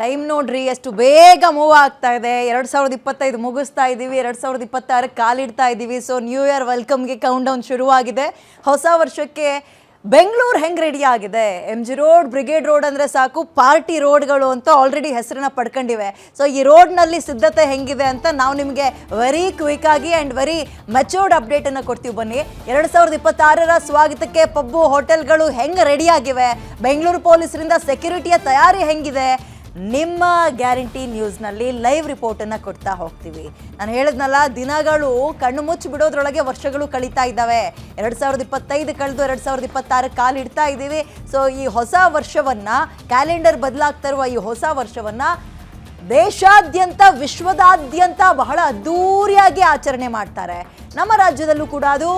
Time ನೋಡ್ರಿ, ಎಷ್ಟು ಬೇಗ ಮೂವ್ ಆಗ್ತಾ ಇದೆ. ಎರಡ್ ಸಾವಿರದ ಇಪ್ಪತ್ತೈದು ಮುಗಿಸ್ತಾ ಇದ್ದೀವಿ ಎರಡ್ ಸಾವಿರದ ಇಪ್ಪತ್ತಾರಕ್ಕೆ ಕಾಲಿಡ್ತಾ ಇದ್ದೀವಿ ಸೊ ನ್ಯೂ ಇಯರ್ ವೆಲ್ಕಮ್ಗೆ ಕೌಂಟ್ ಡೌನ್ ಶುರುವಾಗಿದೆ. ಹೊಸ ವರ್ಷಕ್ಕೆ ಬೆಂಗಳೂರು ಹೆಂಗ್ ರೆಡಿ ಆಗಿದೆ? M G road Brigade road ಅಂದ್ರೆ ಸಾಕು ಪಾರ್ಟಿ ರೋಡ್ಗಳು ಅಂತ ಆಲ್ರೆಡಿ ಹೆಸರನ್ನ ಪಡ್ಕೊಂಡಿವೆ. ಸೊ ಈ ರೋಡ್ನಲ್ಲಿ ಸಿದ್ಧತೆ ಹೆಂಗಿದೆ ಅಂತ ನಾವು ನಿಮಗೆ ವೆರಿ ಕ್ವಿಕ್ ಆಗಿ ಆ್ಯಂಡ್ ವೆರಿ ಮೆಚೂರ್ಡ್ ಅಪ್ಡೇಟ್ ಅನ್ನ ಕೊಡ್ತೀವಿ. ಬನ್ನಿ, ಎರಡು ಸಾವಿರದ ಇಪ್ಪತ್ತಾರರ ಸ್ವಾಗತಕ್ಕೆ ಪಬ್ಬು ಹೋಟೆಲ್ಗಳು ಹೆಂಗೆ ಆಗಿವೆ? ಬೆಂಗಳೂರು ಪೊಲೀಸರಿಂದ ಸೆಕ್ಯೂರಿಟಿಯ ತಯಾರಿ ಹೆಂಗಿದೆ? ನಿಮ್ಮ ಗ್ಯಾರಂಟಿ ನ್ಯೂಸ್ನಲ್ಲಿ ಲೈವ್ ರಿಪೋರ್ಟನ್ನು ಕೊಡ್ತಾ ಹೋಗ್ತೀವಿ. ನಾನು ಹೇಳಿದ್ನಲ್ಲ, ದಿನಗಳು ಕಣ್ಣು ಮುಚ್ಚಿ ಬಿಡೋದ್ರೊಳಗೆ ವರ್ಷಗಳು ಕಳೀತಾ ಇದ್ದಾವೆ. ಎರಡು ಸಾವಿರದ ಇಪ್ಪತ್ತೈದು ಕಳೆದು ಎರಡು ಸಾವಿರದ ಇಪ್ಪತ್ತಾರಕ್ಕೆ ಕಾಲಿಡ್ತಾ ಇದ್ದೀವಿ. ಸೊ ಈ ಹೊಸ ವರ್ಷವನ್ನು, ಕ್ಯಾಲೆಂಡರ್ ಬದಲಾಗ್ತಾ ಇರುವ ಈ ಹೊಸ ವರ್ಷವನ್ನು ದೇಶಾದ್ಯಂತ, ವಿಶ್ವದಾದ್ಯಂತ ಬಹಳ ಅದ್ದೂರಿಯಾಗಿ ಆಚರಣೆ ಮಾಡ್ತಾರೆ. ನಮ್ಮ ರಾಜ್ಯದಲ್ಲೂ ಕೂಡ ಅದು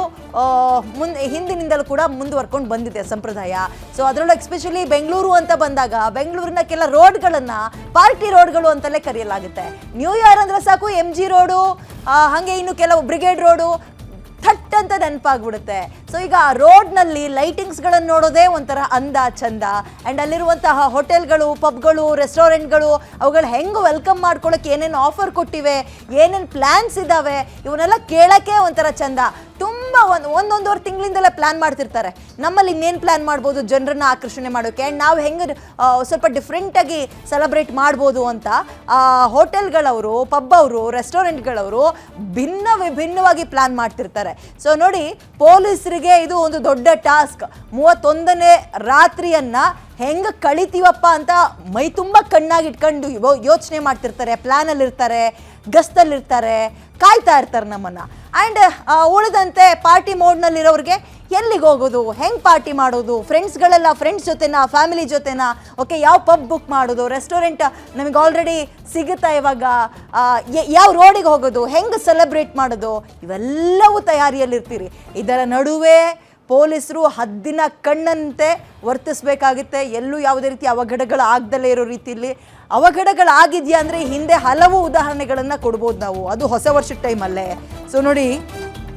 ಮುಂದೆ ಹಿಂದಿನಿಂದಲೂ ಕೂಡ ಮುಂದುವರ್ಕೊಂಡು ಬಂದಿದೆ ಸಂಪ್ರದಾಯ. ಸೊ ಅದರೊಳಗೆ ಎಸ್ಪೆಷಲಿ ಬೆಂಗಳೂರು ಅಂತ ಬಂದಾಗ, ಬೆಂಗಳೂರಿನ ಕೆಲ ರೋಡ್ಗಳನ್ನು ಪಾರ್ಟಿ ರೋಡ್ಗಳು ಅಂತಲೇ ಕರೆಯಲಾಗುತ್ತೆ. ನ್ಯೂ ಇಯರ್ ಅಂದರೆ ಸಾಕು ಎಂ ಜಿ ರೋಡು ಹಾಗೆ ಇನ್ನು ಕೆಲವು ಬ್ರಿಗೇಡ್ ರೋಡು ಥಟ್ ಅಂತ ನೆನಪಾಗ್ಬಿಡುತ್ತೆ. ಸೊ ಈಗ ಆ ರೋಡ್ನಲ್ಲಿ ಲೈಟಿಂಗ್ಸ್ಗಳನ್ನು ನೋಡೋದೇ ಒಂಥರ ಅಂದ ಚಂದ. ಆ್ಯಂಡ್ ಅಲ್ಲಿರುವಂತಹ ಹೋಟೆಲ್ಗಳು, ಪಬ್ಗಳು, ರೆಸ್ಟೋರೆಂಟ್ಗಳು, ಅವುಗಳು ಹೆಂಗೆ ವೆಲ್ಕಮ್ ಮಾಡ್ಕೊಳ್ಳೋಕೆ ಏನೇನು ಆಫರ್ ಕೊಟ್ಟಿವೆ, ಏನೇನು ಪ್ಲ್ಯಾನ್ಸ್ ಇದ್ದಾವೆ ಇವನ್ನೆಲ್ಲ ಕೇಳೋಕ್ಕೆ ಒಂಥರ ಚಂದ. ತುಂಬ ಒಂದು ಒಂದೊಂದುವರೆ ತಿಂಗಳಿಂದಲೇ ಪ್ಲ್ಯಾನ್ ಮಾಡ್ತಿರ್ತಾರೆ. ನಮ್ಮಲ್ಲಿ ಇನ್ನೇನು ಪ್ಲ್ಯಾನ್ ಮಾಡ್ಬೋದು? ಜನರನ್ನ ಆಕರ್ಷಣೆ ಮಾಡೋಕ್ಕೆ ಆ್ಯಂಡ್ ನಾವು ಹೆಂಗೆ ಸ್ವಲ್ಪ ಡಿಫ್ರೆಂಟಾಗಿ ಸೆಲೆಬ್ರೇಟ್ ಮಾಡ್ಬೋದು ಅಂತ ಹೋಟೆಲ್ಗಳವರು ಪಬ್ ಅವರು ರೆಸ್ಟೋರೆಂಟ್ಗಳವರು ಭಿನ್ನ ವಿಭಿನ್ನವಾಗಿ ಪ್ಲ್ಯಾನ್ ಮಾಡ್ತಿರ್ತಾರೆ. ಸೊ ನೋಡಿ, ಪೊಲೀಸರಿಗೆ ಇದು ಒಂದು ದೊಡ್ಡ ಟಾಸ್ಕ್ ಮೂವತ್ತೊಂದನೇ ರಾತ್ರಿಯನ್ನು ಹೆಂಗೆ ಕಳಿತೀವಪ್ಪ ಅಂತ ಮೈ ತುಂಬ ಕಣ್ಣಾಗಿ ಇಟ್ಕೊಂಡು ಯೋಚನೆ ಮಾಡ್ತಿರ್ತಾರೆ. ಪ್ಲ್ಯಾನಲ್ಲಿರ್ತಾರೆ ಗಸ್ತಲ್ಲಿರ್ತಾರೆ. ಕಾಯ್ತಾ ಇರ್ತಾರೆ ನಮ್ಮನ್ನು. ಆ್ಯಂಡ್ ಉಳಿದಂತೆ ಪಾರ್ಟಿ ಮೋಡ್ನಲ್ಲಿರೋರಿಗೆ ಎಲ್ಲಿಗೆ ಹೋಗೋದು? ಹೆಂಗೆ ಪಾರ್ಟಿ ಮಾಡೋದು? ಫ್ರೆಂಡ್ಸ್ಗಳೆಲ್ಲ ಫ್ರೆಂಡ್ಸ್ ಜೊತೆನಾ? ಫ್ಯಾಮಿಲಿ ಜೊತೆನಾ? ಓಕೆ ಯಾವ ಪಬ್ ಬುಕ್ ಮಾಡೋದು? ರೆಸ್ಟೋರೆಂಟ್ ನಮಗೆ ಆಲ್ರೆಡಿ ಸಿಗುತ್ತಾ ಇವಾಗ ಯಾವ ರೋಡಿಗೆ ಹೋಗೋದು? ಹೆಂಗೆ ಸೆಲೆಬ್ರೇಟ್ ಮಾಡೋದು? ಇವೆಲ್ಲವೂ ತಯಾರಿಯಲ್ಲಿರ್ತೀರಿ. ಇದರ ನಡುವೆ ಪೊಲೀಸರು ಹದ್ದಿನ ಕಣ್ಣಂತೆ ವರ್ತಿಸಬೇಕಾಗುತ್ತೆ. ಎಲ್ಲೂ ಯಾವುದೇ ರೀತಿ ಅವಘಡಗಳು ಆಗ್ದಲೇ ಇರೋ ರೀತಿಯಲ್ಲಿ. ಅವಘಡಗಳಾಗಿದೆಯಾ ಅಂದರೆ ಹಿಂದೆ ಹಲವು ಉದಾಹರಣೆಗಳನ್ನು ಕೊಡ್ಬೋದು ನಾವು. ಅದು ಹೊಸ ವರ್ಷದ ಟೈಮಲ್ಲೇ ಸೊ ನೋಡಿ